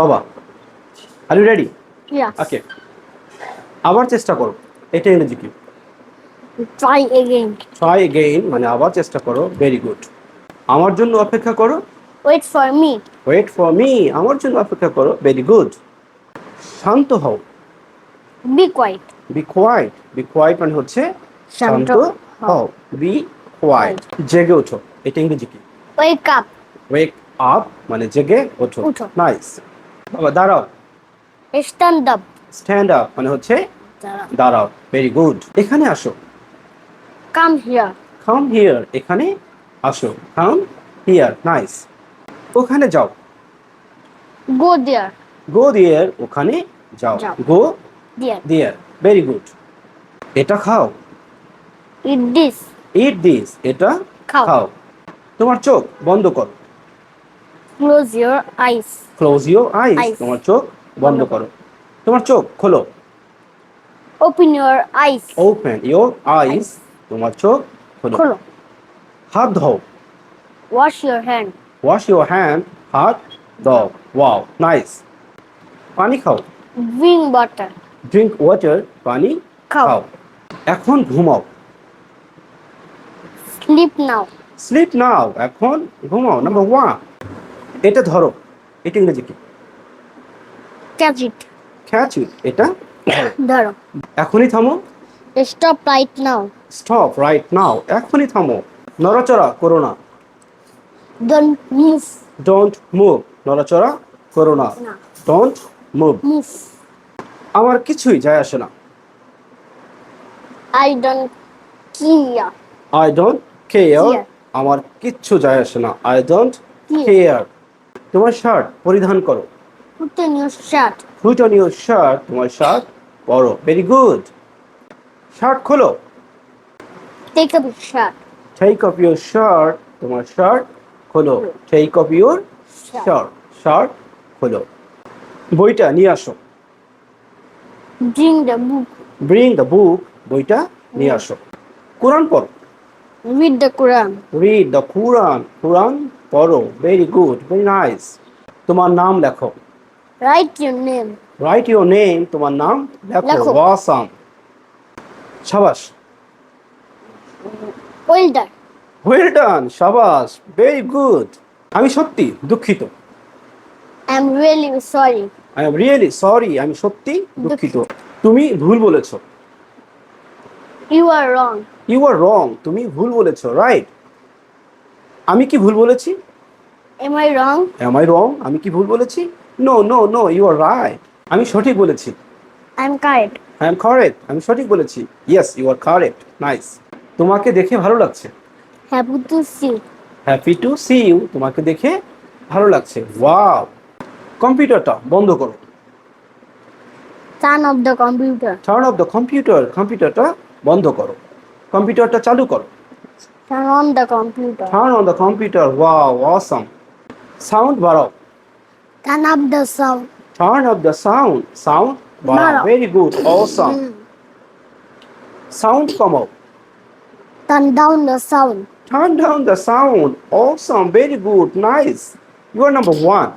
বাবা are you ready. ওকে আবার চেষ্টা করো। এটা ইংরেজি কি? Try again. ট্রাই এগেইন মানে আবার চেষ্টা করো। ভেরি গুড আমার জন্য অপেক্ষা করো। Wait for me. Wait for me আমার জন্য অপেক্ষা করো। ভেরি গুড শান্ত হও। Be quiet. Be quiet be quiet মানে হচ্ছে শান্ত হও। বি কোয়াইট জেগে ওঠো। এটা ইংরেজি কি? Wake up. ওয়েক আপ মানে জেগে ওঠো। নাইস বাবা দাঁড়াও। Stand up. স্ট্যান্ড আপ মানে হচ্ছে দাঁড়াও। ভেরি গুড এখানে আসো। Come here. কাম হিয়ার এখানে আসো। কাম হিয়ার নাইস ওখানে যাও। Go there. গো দিয়ার ওখানে যাও। গো. দিয়ার ভেরি গুড এটা খাও। Eat this. ইট দিস এটা। খাও। তোমার চোখ বন্ধ করো। Close your eyes. Close your eyes Eyes. তোমার চোখ বন্ধ করো তোমার চোখ খোলো Open your eyes. Open your eyes তোমার চোখ খোলো খোলো। হাত ধোও Wash your hand. Wash your hand হাত দাও ওয়াও নাইস পানি খাও Drink water. ড্রিঙ্ক ওয়াটার পানি খাও। এখন ঘুমাও Sleep now. স্লিপ নাও এখন ঘুমাও নাম্বার ওয়ান এটা ধরো এটা ইংরেজি কি Catch it. খ্যাচ এটা ধরো এখনই থামো Stop right now stop right now এখনই থামো নড়াচড়া করো না Don't move. ডোন্ট মুভ নড়াচড়া করো না। Don't move Move. আমার কিছুই যায় আসে না I don't care. I don't care. আমার কিচ্ছু যায় আসে না আই ডোন্ট. কেয়ার তোমার শার্ট পরিধান করো। Put on your shirt. Put on your shirt তোমার শার্ট পরো। ভেরি গুড শার্ট খোলো। Take up your shirt. Take off your shirt তোমার শার্ট খোলো। Take off your shirt shirt খোলো। বইটা নিয়ে আসো। Bring the book. Bring the book বইটা নিয়ে আসো। কোরআন পড়ো। Read the Quran. Read the Quran কোরআন পড়ো। ভেরি গুড ভেরি নাইস তোমার নাম লেখো। Write your name. Write your name তোমার নাম লেখো। ওয়াসাম সাবাস। Well done. ওয়েল ডান সাবাস। ভেরি গুড আমি সত্যি দুঃখিত। I'm really sorry. I am really sorry আমি সত্যি দুঃখিত। তুমি ভুল বলেছ। You are wrong. You are wrong তুমি ভুল বলেছ রাইট আমি কি ভুল বলেছি? Am I wrong? Am I wrong আমি কি ভুল বলেছি? No no no you are right আমি সঠিক বলেছি। I'm correct. I am correct আমি সঠিক বলেছি। Yes you are correct nice তোমাকে দেখে ভালো লাগছে? Happy to see. Happy to see you তোমাকে দেখে ভালো লাগছে। ওয়াও কম্পিউটারটা বন্ধ করো। Turn off the computer. Turn off the computer কম্পিউটারটা বন্ধ করো কম্পিউটারটা চালু করো Turn on the computer. Turn on the computer wow awesome sound বাড়াও Turn up the sound. Turn off the sound sound বাড়াও বাড়াও। ভেরি গুড অসাম সাউন্ড কমাও Turn down the sound. Turn down the sound awesome very good nice you are number one